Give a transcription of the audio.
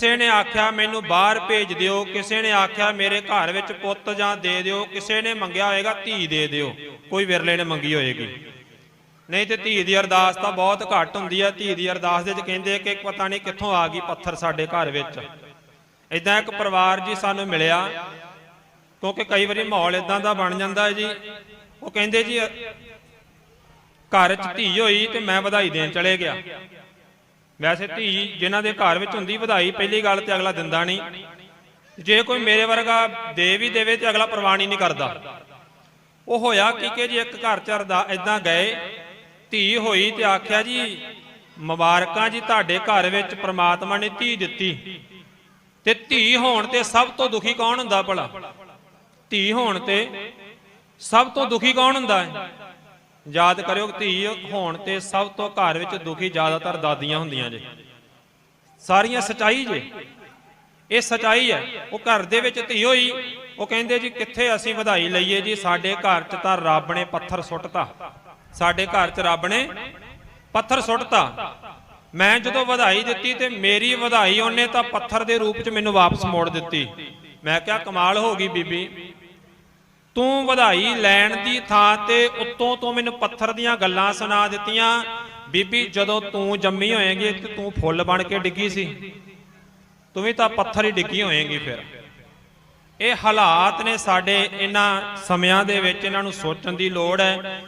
ਕਿਸੇ ਨੇ ਆਖਿਆ, ਮੈਨੂੰ ਬਾਹਰ ਭੇਜ ਦਿਓ। ਕਿਸੇ ਨੇ ਆਖਿਆ, ਮੇਰੇ ਘਰ ਵਿੱਚ ਪੁੱਤ ਜਾਂ ਦੇ ਦਿਓ। ਕਿਸੇ ਨੇ ਮੰਗਿਆ ਹੋਏਗਾ, ਧੀ ਦੇ ਦਿਓ। ਕੋਈ ਵਿਰਲੇ ਨੇ ਮੰਗੀ ਹੋਏਗੀ। ਨਹੀਂ ਤੇ ਧੀ ਦੀ ਅਰਦਾਸ ਤਾਂ ਬਹੁਤ ਘੱਟ ਹੁੰਦੀ ਹੈ ਧੀ ਦੀ ਅਰਦਾਸ ਦੇ ਵਿੱਚ ਕਹਿੰਦੇ ਕਿ ਪਤਾ ਨਹੀਂ ਕਿੱਥੋਂ ਆ ਗਈ ਪੱਥਰ ਸਾਡੇ ਘਰ ਵਿੱਚ। ਇਦਾਂ ਇੱਕ ਪਰਿਵਾਰ ਜੀ ਸਾਨੂੰ ਮਿਲਿਆ, ਕਿਉਂਕਿ ਕਈ ਵਾਰੀ ਮਾਹੌਲ ਇਦਾਂ ਦਾ ਬਣ ਜਾਂਦਾ ਹੈ ਜੀ। ਉਹ ਕਹਿੰਦੇ ਜੀ, ਘਰ 'ਚ ਧੀ ਹੋਈ ਤੇ ਮੈਂ ਵਧਾਈ ਦੇਣ ਚਲੇ ਗਿਆ। ਵੈਸੇ ਧੀ ਜਿਨ੍ਹਾਂ ਦੇ ਘਰ ਵਿੱਚ ਹੁੰਦੀ ਵਧਾਈ, ਪਹਿਲੀ ਗੱਲ ਤੇ ਅਗਲਾ ਦਿੰਦਾ ਨਹੀਂ। ਜੇ ਕੋਈ ਮੇਰੇ ਵਰਗਾ ਦੇ ਵੀ ਦੇਵੇ ਤੇ ਅਗਲਾ ਪ੍ਰਵਾਨ ਹੀ ਨਹੀਂ ਕਰਦਾ। ਉਹ ਹੋਇਆ ਕੀ ਕਿ ਜੀ ਇੱਕ ਘਰ ਚ ਅਰਦਾ ਇਦਾਂ ਗਏ, ਧੀ ਹੋਈ ਤੇ ਆਖਿਆ ਜੀ, ਮੁਬਾਰਕਾਂ ਜੀ, ਤੁਹਾਡੇ ਘਰ ਵਿੱਚ ਪ੍ਰਮਾਤਮਾ ਨੇ ਧੀ ਦਿੱਤੀ। ਤੇ ਧੀ ਹੋਣ ਤੇ ਸਭ ਤੋਂ ਦੁਖੀ ਕੌਣ ਹੁੰਦਾ ਭਲਾ? ਧੀ ਹੋਣ ਤੇ ਸਭ ਤੋਂ ਦੁਖੀ ਕੌਣ ਹੁੰਦਾ ਹੈ? ਯਾਦ ਕਰਿਓ ਧੀ ਹੋਣ ਤੇ ਸਭ ਤੋਂ ਘਰ ਵਿੱਚ ਦੁਖੀ ਜ਼ਿਆਦਾਤਰ ਦਾਦੀਆਂ ਹੁੰਦੀਆਂ ਜੇ। ਸਾਰੀਆਂ ਸਚਾਈ ਜੇ। ਇਹ ਸਚਾਈ ਹੈ। ਉਹ ਘਰ ਦੇ ਵਿੱਚ ਧੀ ਹੋਈ, ਉਹ ਕਹਿੰਦੇ ਜੀ, ਕਿੱਥੇ ਅਸੀਂ ਵਧਾਈ ਲਈਏ ਜੀ? ਸਾਡੇ ਘਰ 'ਚ ਤਾਂ ਰੱਬ ਨੇ ਪੱਥਰ ਸੁੱਟਤਾ। ਸਾਡੇ ਘਰ 'ਚ ਰੱਬ ਨੇ ਪੱਥਰ ਸੁੱਟਤਾ। ਮੈਂ ਜਦੋਂ ਵਧਾਈ ਦਿੱਤੀ ਤੇ ਮੇਰੀ ਵਧਾਈ ਉਹਨੇ ਤਾਂ ਪੱਥਰ ਦੇ ਰੂਪ 'ਚ ਮੈਨੂੰ ਵਾਪਸ ਮੋੜ ਦਿੱਤੀ। ਮੈਂ ਕਿਹਾ, ਕਮਾਲ ਹੋ ਗਈ ਬੀਬੀ। ਤੂੰ ਵਧਾਈ ਲੈਣ ਦੀ ਥਾਂ ਤੇ ਉੱਤੋਂ ਤੂੰ ਮੈਨੂੰ ਪੱਥਰ ਦੀਆਂ ਗੱਲਾਂ ਸੁਣਾ ਦਿੱਤੀਆਂ। ਬੀਬੀ, ਜਦੋਂ ਤੂੰ ਜੰਮੀ ਹੋਏਗੀ ਤੇ ਤੂੰ ਫੁੱਲ ਬਣ ਕੇ ਡਿੱਗੀ ਸੀ। ਤੂੰ ਵੀ ਤਾਂ ਪੱਥਰ ਹੀ ਡਿੱਗੀ ਹੋਏਗੀ ਫਿਰ। ਇਹ ਹਾਲਾਤ ਨੇ ਸਾਡੇ ਇਹਨਾਂ ਸਮਿਆਂ ਦੇ ਵਿੱਚ ਇਹਨਾਂ ਨੂੰ ਸੋਚਣ ਦੀ ਲੋੜ ਹੈ।